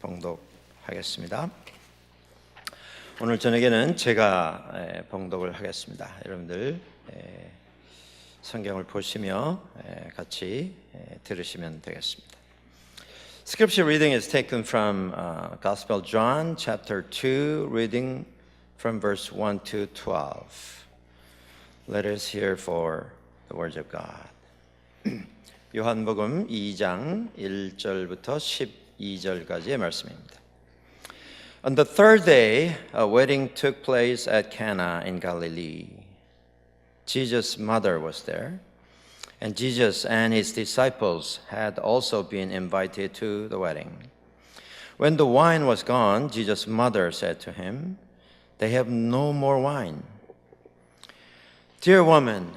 봉독하겠습니다. 오늘 저녁에는 제가 에, 봉독을 하겠습니다. 여러분들 에, 성경을 보시며 에, 같이 에, 들으시면 되겠습니다. Scripture reading is taken from uh, Gospel John chapter 2 reading from verse 1 to 12. Let us hear for the words of God. 요한복음 2장 1절부터 12절까지의 말씀입니다. On the third day, a wedding took place at Cana in Galilee. Jesus' mother was there, and Jesus and his disciples had also been invited to the wedding. When the wine was gone, Jesus' mother said to him, They have no more wine. Dear woman,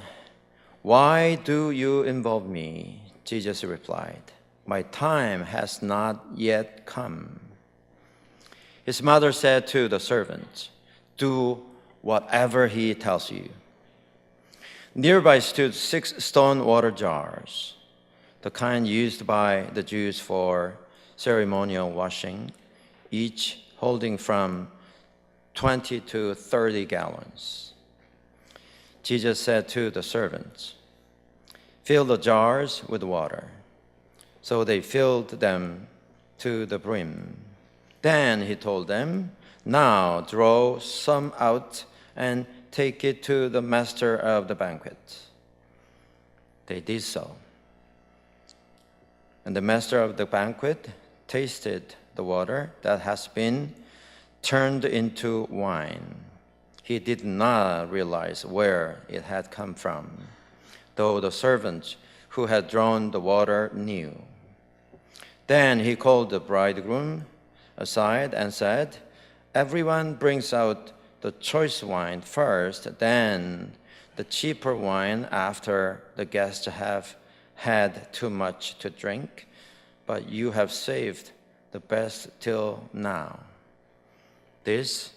why do you involve me? Jesus replied, My time has not yet come. His mother said to the servants, Do whatever he tells you. Nearby stood six stone water jars, the kind used by the Jews for ceremonial washing, each holding from 20 to 30 gallons. Jesus said to the servants, Fill the jars with water. So they filled them to the brim. Then he told them, Now draw some out and take it to the master of the banquet. They did so. And the master of the banquet tasted the water that has been turned into wine. He did not realize where it had come from, though the servants who had drawn the water knew. Then he called the bridegroom aside and said, Everyone brings out the choice wine first, then the cheaper wine after the guests have had too much to drink, but you have saved the best till now. This,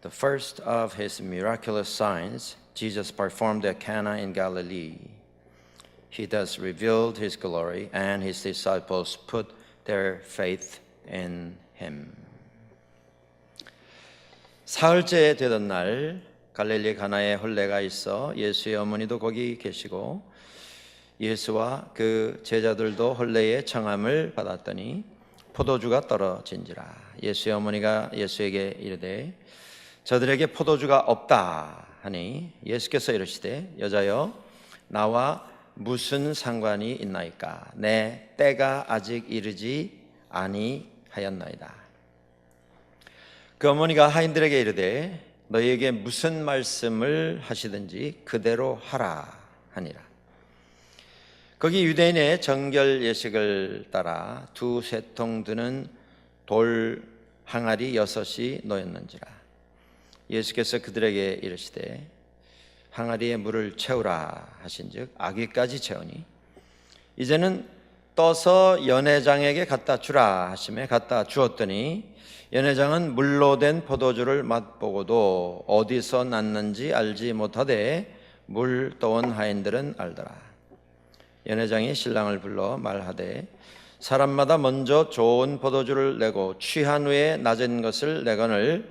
the first of his miraculous signs, Jesus performed at Cana in Galilee. He thus revealed his glory, and his disciples put their faith in him. 사흘째 되던 날 갈릴리 가나에 혼례가 있어 예수의 어머니도 거기 계시고 예수와 그 제자들도 혼례의 청함을 받았더니 포도주가 떨어진지라 예수의 어머니가 예수에게 이르되 저들에게 포도주가 없다 하니 예수께서 이르시되 여자여 나와 무슨 상관이 있나이까 내 때가 아직 이르지 아니하였나이다 그 어머니가 하인들에게 이르되 너희에게 무슨 말씀을 하시든지 그대로 하라 하니라. 거기 유대인의 정결 예식을 따라 두 세 통 드는 돌 항아리 여섯이 놓였는지라. 예수께서 그들에게 이르시되 항아리에 물을 채우라 하신즉 아기까지 채우니 이제는 떠서 연회장에게 갖다 주라 하심에 갖다 주었더니 연회장은 물로 된 포도주를 맛보고도 어디서 났는지 알지 못하되 물 떠온 하인들은 알더라. 연회장이 신랑을 불러 말하되 사람마다 먼저 좋은 포도주를 내고 취한 후에 낮은 것을 내거늘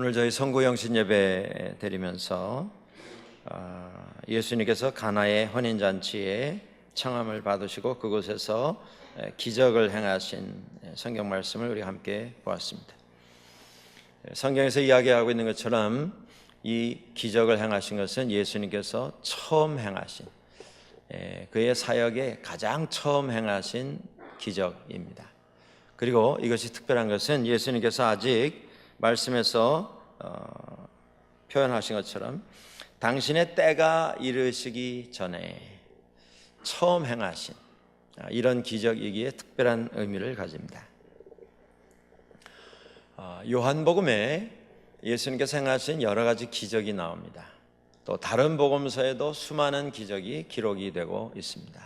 오늘 저희 성구영신 예배 드리면서 어, 예수님께서 가나의 혼인 잔치에 청함을 받으시고 그곳에서 기적을 행하신 성경 말씀을 우리 함께 보았습니다. 성경에서 이야기하고 있는 것처럼 이 기적을 행하신 것은 예수님께서 처음 행하신 그의 사역에 가장 처음 행하신 기적입니다. 그리고 이것이 특별한 것은 예수님께서 아직 말씀에서 어, 표현하신 것처럼 당신의 때가 이르시기 전에 처음 행하신 이런 기적이기에 특별한 의미를 가집니다. 어, 요한복음에 예수님께서 행하신 여러 가지 기적이 나옵니다. 또 다른 복음서에도 수많은 기적이 기록이 되고 있습니다.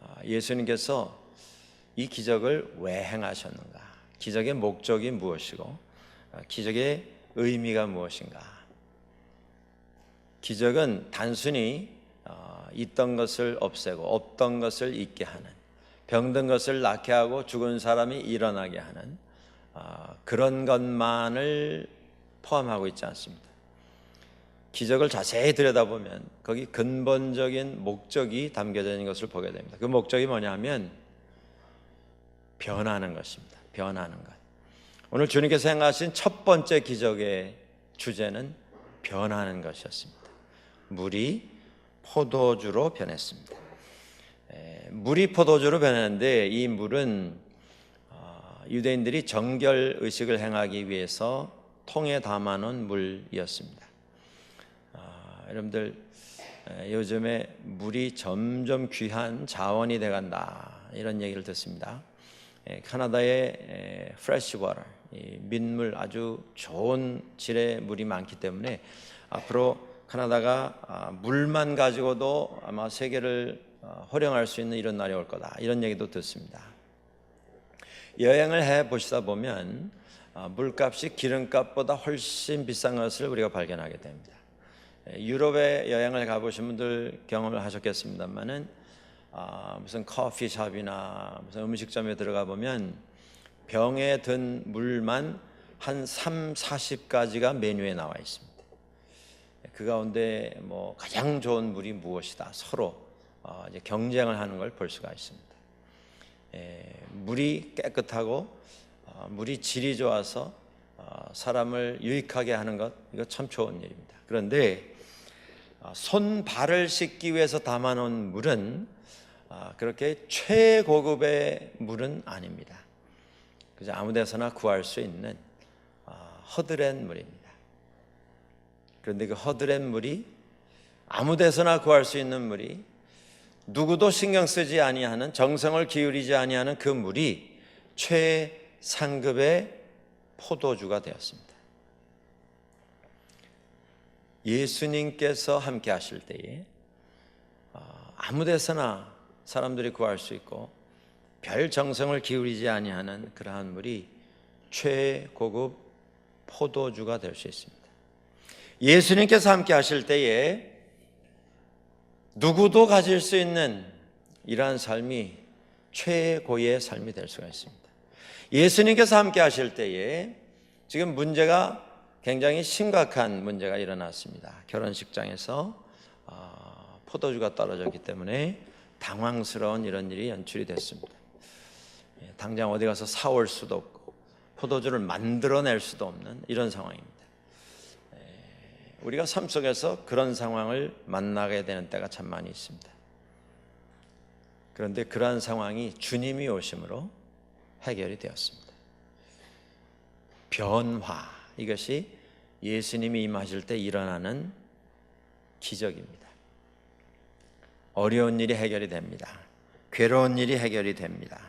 어, 예수님께서 이 기적을 왜 행하셨는가? 기적의 목적이 무엇이고 어, 기적의 의미가 무엇인가? 기적은 단순히 어, 있던 것을 없애고 없던 것을 있게 하는 병든 것을 낫게 하고 죽은 사람이 일어나게 하는 어, 그런 것만을 포함하고 있지 않습니다. 기적을 자세히 들여다보면 거기 근본적인 목적이 담겨져 있는 것을 보게 됩니다. 그 목적이 뭐냐면 변하는 것입니다. 변하는 것. 오늘 주님께서 행하신 첫 번째 기적의 주제는 변하는 것이었습니다. 물이 포도주로 변했습니다. 에, 물이 포도주로 변했는데 이 물은 어, 유대인들이 정결 의식을 행하기 위해서 통에 담아놓은 물이었습니다. 어, 여러분들 에, 요즘에 물이 점점 귀한 자원이 돼간다 이런 얘기를 듣습니다. 에, 카나다의 프레시 워터, 민물 아주 좋은 질의 물이 많기 때문에 앞으로 카나다가 아, 물만 가지고도 아마 세계를 어, 호령할 수 있는 이런 날이 올 거다 이런 얘기도 듣습니다. 여행을 해 보시다 보면 아, 물값이 기름값보다 훨씬 비싼 것을 우리가 발견하게 됩니다. 예, 유럽에 여행을 가보신 분들 경험을 하셨겠습니다만은 아, 무슨 커피숍이나 무슨 음식점에 들어가 보면 병에 든 물만 한 3, 40가지가 메뉴에 나와 있습니다. 그 가운데 뭐 가장 좋은 물이 무엇이다 서로 어, 이제 경쟁을 하는 걸 볼 수가 있습니다. 에, 물이 깨끗하고 어, 물이 질이 좋아서 어, 사람을 유익하게 하는 것 이거 참 좋은 일입니다. 그런데 어, 손 발을 씻기 위해서 담아놓은 물은 어, 그렇게 최고급의 물은 아닙니다. 그저 아무데서나 구할 수 있는 어, 허드렛 물입니다. 그런데 그 허드렛 물이 아무데서나 구할 수 있는 물이 누구도 신경 쓰지 아니하는 정성을 기울이지 아니하는 그 물이 최상급의 포도주가 되었습니다. 예수님께서 함께 하실 때에 어, 아무데서나 사람들이 구할 수 있고 별 정성을 기울이지 아니하는 그러한 물이 최고급 포도주가 될 수 있습니다. 예수님께서 함께 하실 때에 누구도 가질 수 있는 이러한 삶이 최고의 삶이 될 수가 있습니다. 예수님께서 함께 하실 때에 지금 문제가 굉장히 심각한 문제가 일어났습니다. 결혼식장에서 어, 포도주가 떨어졌기 때문에 당황스러운 이런 일이 연출이 됐습니다. 예, 당장 어디 가서 사올 수도 없고 포도주를 만들어낼 수도 없는 이런 상황입니다. 예, 우리가 삶 속에서 그런 상황을 만나게 되는 때가 참 많이 있습니다. 그런데 그러한 상황이 주님이 오심으로 해결이 되었습니다. 변화 이것이 예수님이 임하실 때 일어나는 기적입니다. 어려운 일이 해결이 됩니다. 괴로운 일이 해결이 됩니다.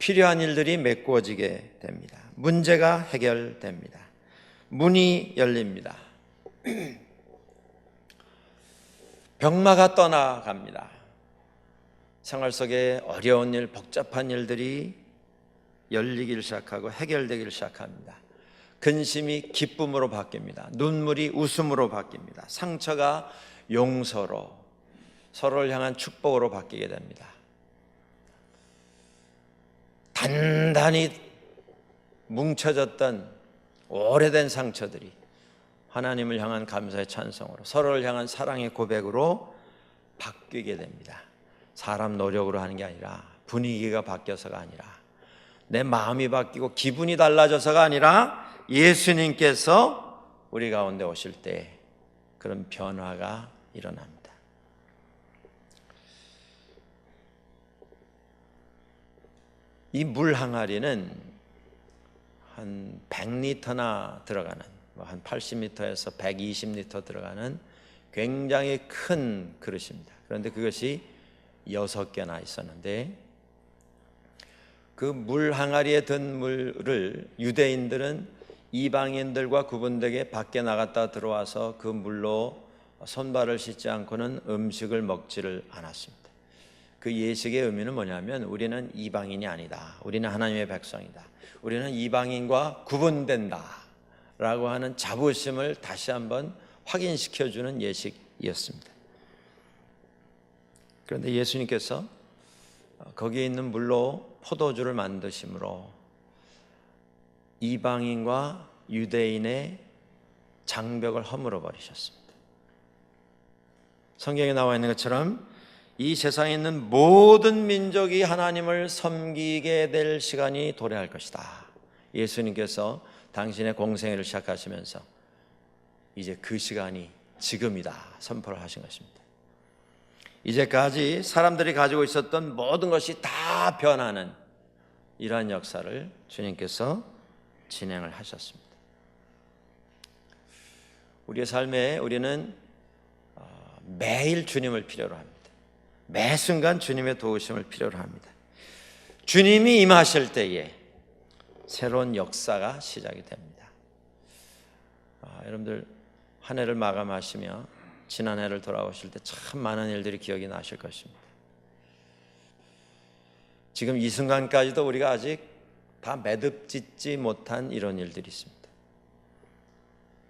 필요한 일들이 메꾸어지게 됩니다. 문제가 해결됩니다. 문이 열립니다. 병마가 떠나갑니다. 생활 속에 어려운 일, 복잡한 일들이 열리기 시작하고 해결되기 시작합니다. 근심이 기쁨으로 바뀝니다. 눈물이 웃음으로 바뀝니다. 상처가 용서로 서로를 향한 축복으로 바뀌게 됩니다. 단단히 뭉쳐졌던 오래된 상처들이 하나님을 향한 감사의 찬송으로 서로를 향한 사랑의 고백으로 바뀌게 됩니다. 사람 노력으로 하는 게 아니라 분위기가 바뀌어서가 아니라 내 마음이 바뀌고 기분이 달라져서가 아니라 예수님께서 우리 가운데 오실 때 그런 변화가 일어납니다. 이 물 항아리는 한 100리터나 들어가는 뭐한 80리터에서 120리터 들어가는 굉장히 큰 그릇입니다. 그런데 그것이 여섯 개나 있었는데 그 물 항아리에 든 물을 유대인들은 이방인들과 구분되게 밖에 나갔다 들어와서 그 물로 손발을 씻지 않고는 음식을 먹지를 않았습니다. 그 예식의 의미는 뭐냐면 우리는 이방인이 아니다. 우리는 하나님의 백성이다. 우리는 이방인과 구분된다. 라고 하는 자부심을 다시 한번 확인시켜 주는 예식이었습니다. 그런데 예수님께서 거기에 있는 물로 포도주를 만드심으로 이방인과 유대인의 장벽을 허물어 버리셨습니다. 성경에 나와 있는 것처럼 이 세상에 있는 모든 민족이 하나님을 섬기게 될 시간이 도래할 것이다. 예수님께서 당신의 공생애를 시작하시면서 이제 그 시간이 지금이다 선포를 하신 것입니다. 이제까지 사람들이 가지고 있었던 모든 것이 다 변하는 이러한 역사를 주님께서 진행을 하셨습니다. 우리의 삶에 우리는 어, 매일 주님을 필요로 합니다. 매 순간 주님의 도우심을 필요로 합니다. 주님이 임하실 때에 새로운 역사가 시작이 됩니다. 아, 여러분들 한 해를 마감하시며 지난 해를 돌아오실 때 참 많은 일들이 기억이 나실 것입니다. 지금 이 순간까지도 우리가 아직 다 매듭 짓지 못한 이런 일들이 있습니다.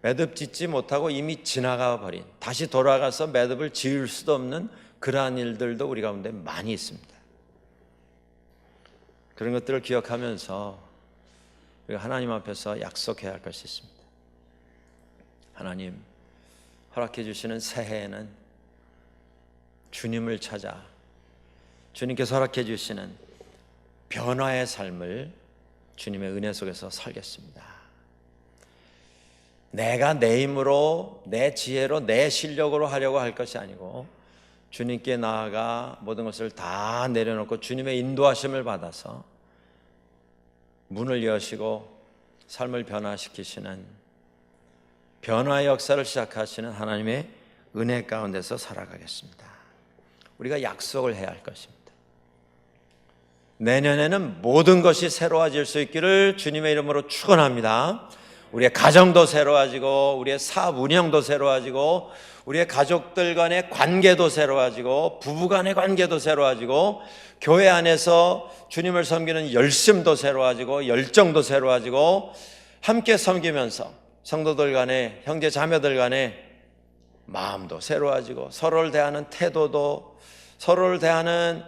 매듭 짓지 못하고 이미 지나가 버린 다시 돌아가서 매듭을 지을 수도 없는 그러한 일들도 우리 가운데 많이 있습니다. 그런 것들을 기억하면서 우리가 하나님 앞에서 약속해야 할 것이 있습니다. 하나님 허락해 주시는 새해에는 주님을 찾아 주님께서 허락해 주시는 변화의 삶을 주님의 은혜 속에서 살겠습니다. 내가 내 힘으로 내 지혜로 내 실력으로 하려고 할 것이 아니고 주님께 나아가 모든 것을 다 내려놓고 주님의 인도하심을 받아서 문을 여시고 삶을 변화시키시는 변화의 역사를 시작하시는 하나님의 은혜 가운데서 살아가겠습니다. 우리가 약속을 해야 할 것입니다. 내년에는 모든 것이 새로워질 수 있기를 주님의 이름으로 축원합니다. 우리의 가정도 새로워지고 우리의 사업 운영도 새로워지고 우리의 가족들 간의 관계도 새로워지고 부부 간의 관계도 새로워지고 교회 안에서 주님을 섬기는 열심도 새로워지고 열정도 새로워지고 함께 섬기면서 성도들 간에 형제 자매들 간에 마음도 새로워지고 서로를 대하는 태도도 서로를 대하는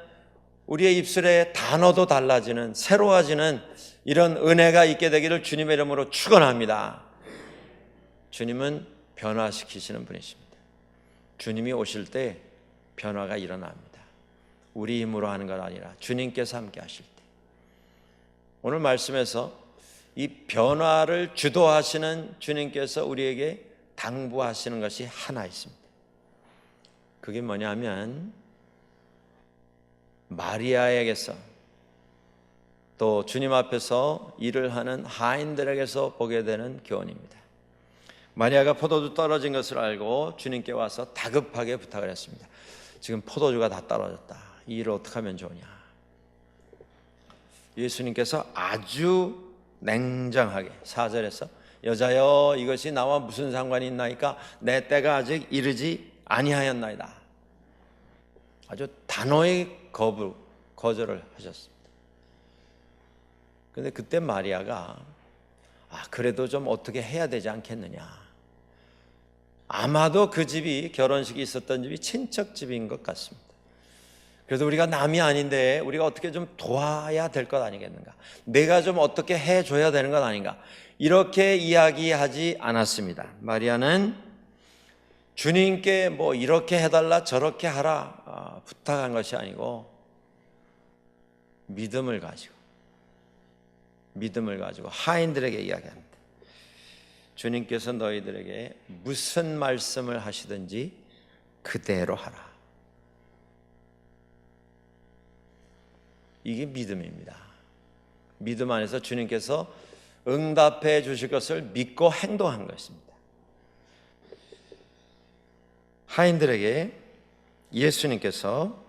우리의 입술의 단어도 달라지는 새로워지는 이런 은혜가 있게 되기를 주님의 이름으로 축원합니다. 주님은 변화시키시는 분이십니다. 주님이 오실 때 변화가 일어납니다. 우리 힘으로 하는 것 아니라 주님께서 함께 하실 때. 오늘 말씀에서 이 변화를 주도하시는 주님께서 우리에게 당부하시는 것이 하나 있습니다. 그게 뭐냐면 마리아에게서 또 주님 앞에서 일을 하는 하인들에게서 보게 되는 교훈입니다. 마리아가 포도주 떨어진 것을 알고 주님께 와서 다급하게 부탁을 했습니다. 지금 포도주가 다 떨어졌다. 이 일을 어떻게 하면 좋으냐? 예수님께서 아주 냉정하게 사절에서 여자여 이것이 나와 무슨 상관이 있나이까 내 때가 아직 이르지 아니하였나이다. 아주 단호의 거부 거절을 하셨습니다. 근데 그때 마리아가 아 그래도 좀 어떻게 해야 되지 않겠느냐. 아마도 그 집이 결혼식이 있었던 집이 친척 집인 것 같습니다. 그래서 우리가 남이 아닌데 우리가 어떻게 좀 도와야 될 것 아니겠는가? 내가 좀 어떻게 해줘야 되는 것 아닌가? 이렇게 이야기하지 않았습니다. 마리아는 주님께 뭐 이렇게 해달라 저렇게 하라 아, 부탁한 것이 아니고 믿음을 가지고 믿음을 가지고 하인들에게 이야기합니다. 주님께서 너희들에게 무슨 말씀을 하시든지 그대로 하라. 이게 믿음입니다. 믿음 안에서 주님께서 응답해 주실 것을 믿고 행동한 것입니다. 하인들에게 예수님께서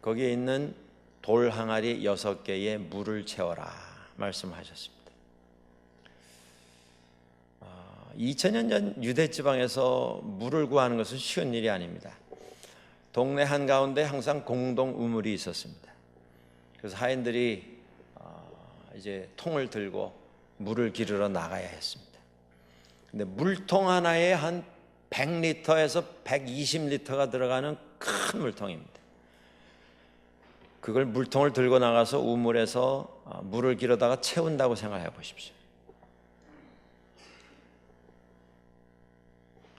거기에 있는 돌 항아리 여섯 개에 물을 채워라 말씀하셨습니다. 2000년 전 유대 지방에서 물을 구하는 것은 쉬운 일이 아닙니다. 동네 한 가운데 항상 공동 우물이 있었습니다. 그래서 하인들이 어, 이제 통을 들고 물을 기르러 나가야 했습니다. 근데 물통 하나에 한 100리터에서 120리터가 들어가는 큰 물통입니다. 그걸 물통을 들고 나가서 우물에서 어, 물을 기르다가 채운다고 생각해 보십시오.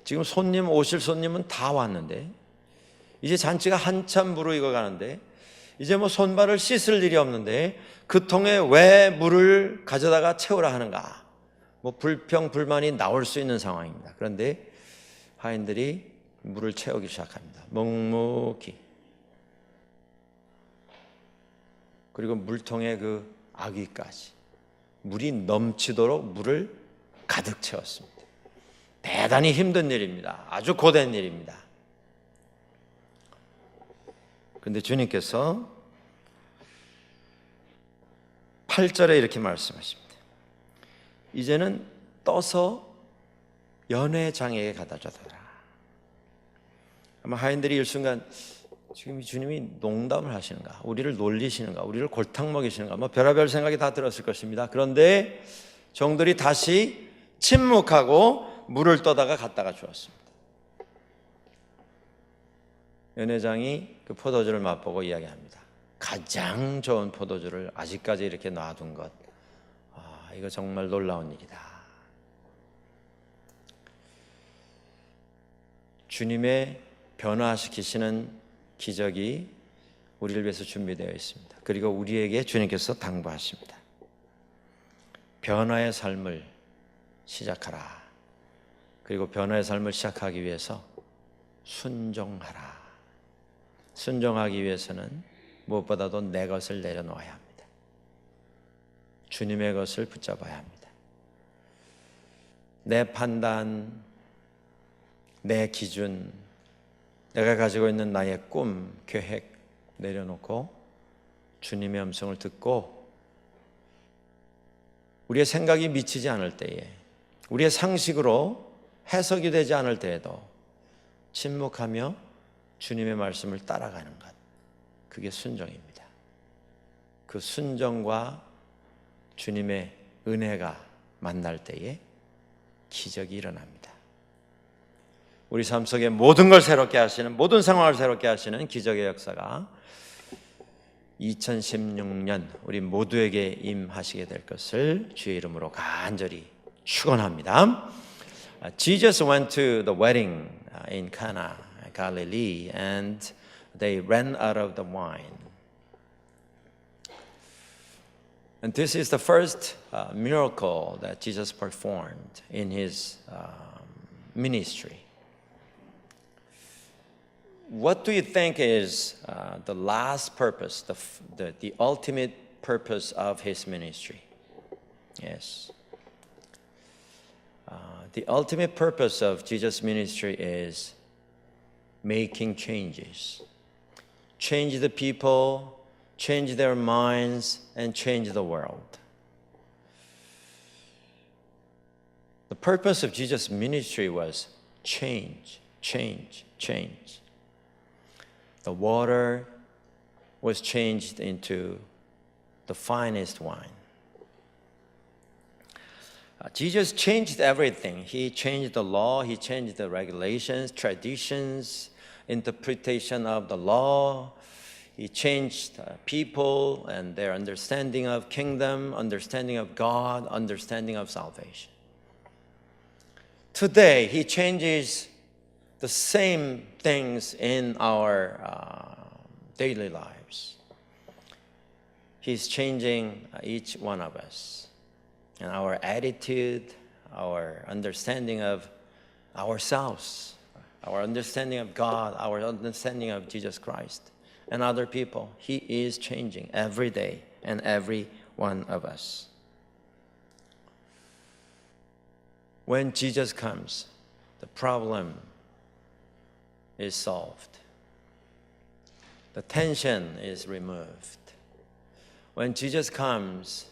지금 손님 오실 손님은 다 왔는데 이제 잔치가 한참 무르익어 가는데 이제 뭐 손발을 씻을 일이 없는데 그 통에 왜 물을 가져다가 채우라 하는가? 뭐 불평 불만이 나올 수 있는 상황입니다. 그런데 하인들이 물을 채우기 시작합니다. 묵묵히 그리고 물통에 그 아귀까지 물이 넘치도록 물을 가득 채웠습니다. 대단히 힘든 일입니다. 아주 고된 일입니다. 근데 주님께서 8절에 이렇게 말씀하십니다. 이제는 떠서 연회장에게 갖다 줘라. 아마 하인들이 일순간 지금 이 주님이 농담을 하시는가, 우리를 놀리시는가, 우리를 골탕 먹이시는가, 뭐 별의별 생각이 다 들었을 것입니다. 그런데 정들이 다시 침묵하고 물을 떠다가 갖다가 주었습니다. 연회장이 그 포도주를 맛보고 이야기합니다. 가장 좋은 포도주를 아직까지 이렇게 놔둔 것, 아, 이거 정말 놀라운 일이다. 주님의 변화시키시는 기적이 우리를 위해서 준비되어 있습니다. 그리고 우리에게 주님께서 당부하십니다. 변화의 삶을 시작하라. 그리고 변화의 삶을 시작하기 위해서 순종하라. 순종하기 위해서는 무엇보다도 내 것을 내려놓아야 합니다. 주님의 것을 붙잡아야 합니다. 내 판단, 내 기준, 내가 가지고 있는 나의 꿈, 계획 내려놓고 주님의 음성을 듣고 우리의 생각이 미치지 않을 때에 우리의 상식으로 해석이 되지 않을 때에도 침묵하며 주님의 말씀을 따라가는 것. 그게 순종입니다. 그 순종과 주님의 은혜가 만날 때에 기적이 일어납니다. 우리 삶 속에 모든 걸 새롭게 하시는 모든 상황을 새롭게 하시는 기적의 역사가 2016년 우리 모두에게 임하시게 될 것을 주의 이름으로 간절히 축원합니다. Jesus went to the wedding in Cana, Galilee, and they ran out of the wine. And this is the first uh, miracle that Jesus performed in his um, ministry. What do you think is uh, the last purpose, the, the, the ultimate purpose of his ministry? Yes. The ultimate purpose of Jesus' ministry is making changes. Change the people, change their minds, and change the world. The purpose of Jesus' ministry was change, change, change. The water was changed into the finest wine. Uh, Jesus changed everything. He changed the law, he changed the regulations, traditions, interpretation of the law. He changed uh, people and their understanding of kingdom, understanding of God, understanding of salvation. Today, he changes the same things in our uh, daily lives. He's changing uh, each one of us and our attitude, our understanding of ourselves, our understanding of God, our understanding of Jesus Christ, and other people. He is changing every day and every one of us. When Jesus comes, the problem is solved. The tension is removed. when Jesus comes,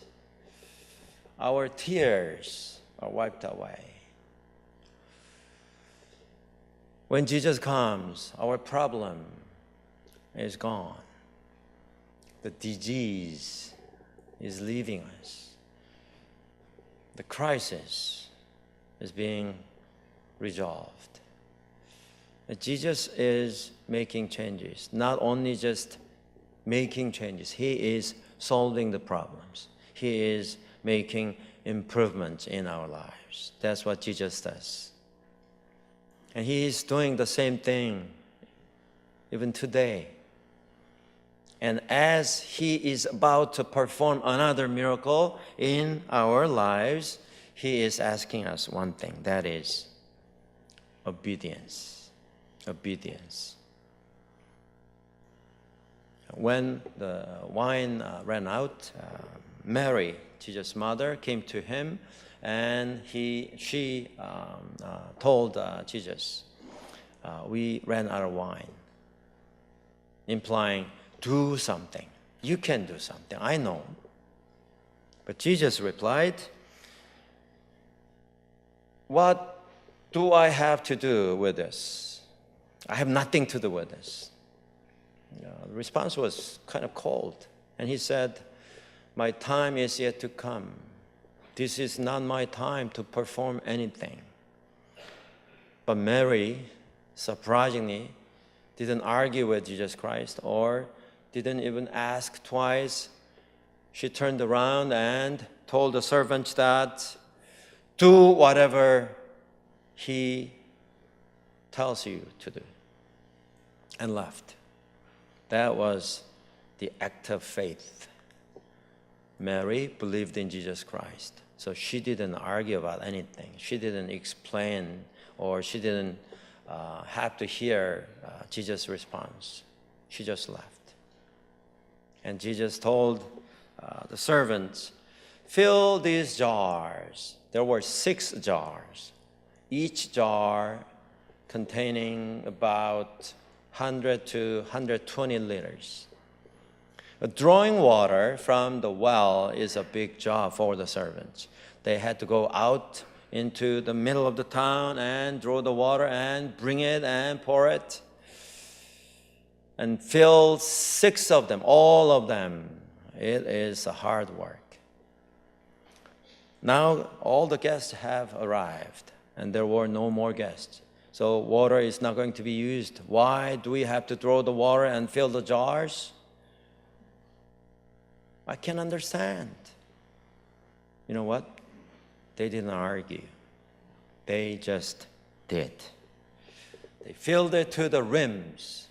our tears are wiped away. When Jesus comes, our problem is gone. The disease is leaving us. The crisis is being resolved. Jesus is making changes, not only just making changes, He is solving the problems. He is making improvements in our lives. That's what Jesus does. And He is doing the same thing even today. And as He is about to perform another miracle in our lives, He is asking us one thing that is obedience. Obedience. When the wine uh, ran out, uh, Mary, Jesus' mother, came to him and he, she um, uh, told uh, Jesus, uh, We ran out of wine, implying, Do something. You can do something. I know. But Jesus replied, What do I have to do with this? I have nothing to do with this. Uh, the response was kind of cold. And he said, My time is yet to come. This is not my time to perform anything. But Mary, surprisingly, didn't argue with Jesus Christ or didn't even ask twice. She turned around and told the servants that do whatever he tells you to do and left. That was the act of faith. Mary believed in Jesus Christ. So she didn't argue about anything. She didn't explain or she didn't uh, have to hear uh, Jesus' response. She just left. And Jesus told uh, the servants, Fill these jars. There were six jars, each jar containing about 100 to 120 liters. Drawing water from the well is a big job for the servants. They had to go out into the middle of the town and draw the water and bring it and pour it and fill six of them, all of them. It is a hard work. Now all the guests have arrived, and there were no more guests. So water is not going to be used. Why do we have to draw the water and fill the jars? I can understand. You know what? They didn't argue. They just did. They filled it to the rims.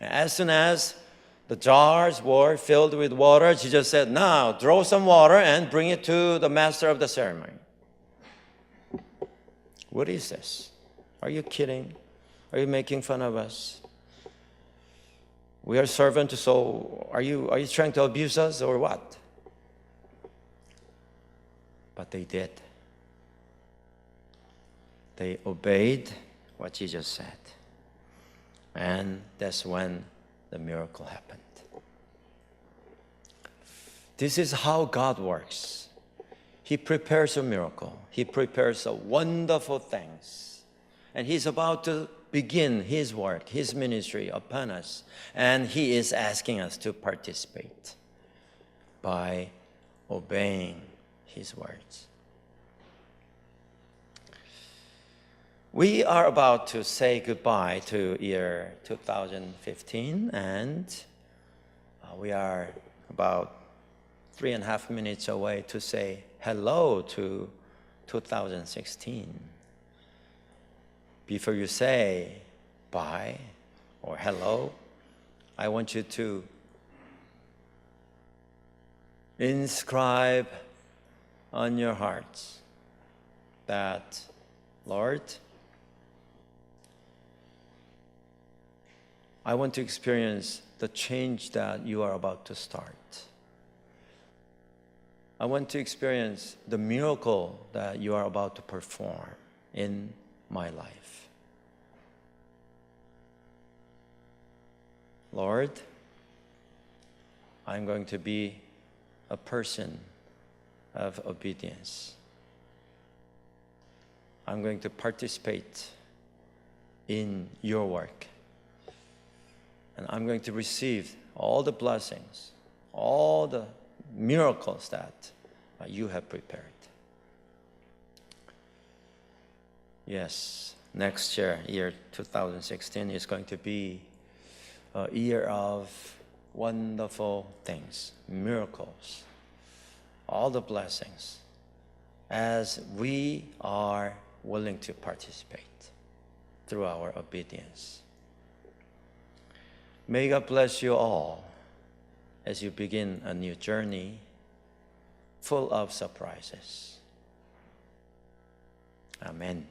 As soon as the jars were filled with water, Jesus said, Now draw some water and bring it to the master of the ceremony. What is this? Are you kidding? Are you making fun of us? We are servants, so are you, are you trying to abuse us or what? But they did. They obeyed what Jesus said. And that's when the miracle happened. This is how God works. He prepares a miracle. He prepares a wonderful things and he's about to begin his work, his ministry upon us. And he is asking us to participate by obeying his words. We are about to say goodbye to year 2015, and uh, we are about three and a half minutes away to say hello to 2016 before you say bye or hello, I want you to inscribe on your hearts that, Lord, I want to experience the change that you are about to start. I want to experience the miracle that you are about to perform in my life. Lord, I'm going to be a person of obedience. I'm going to participate in your work. And I'm going to receive all the blessings, all the miracles that you have prepared. Yes, next year, year 2016, is going to be a year of wonderful things, miracles, all the blessings, as we are willing to participate through our obedience. May God bless you all as you begin a new journey full of surprises. Amen.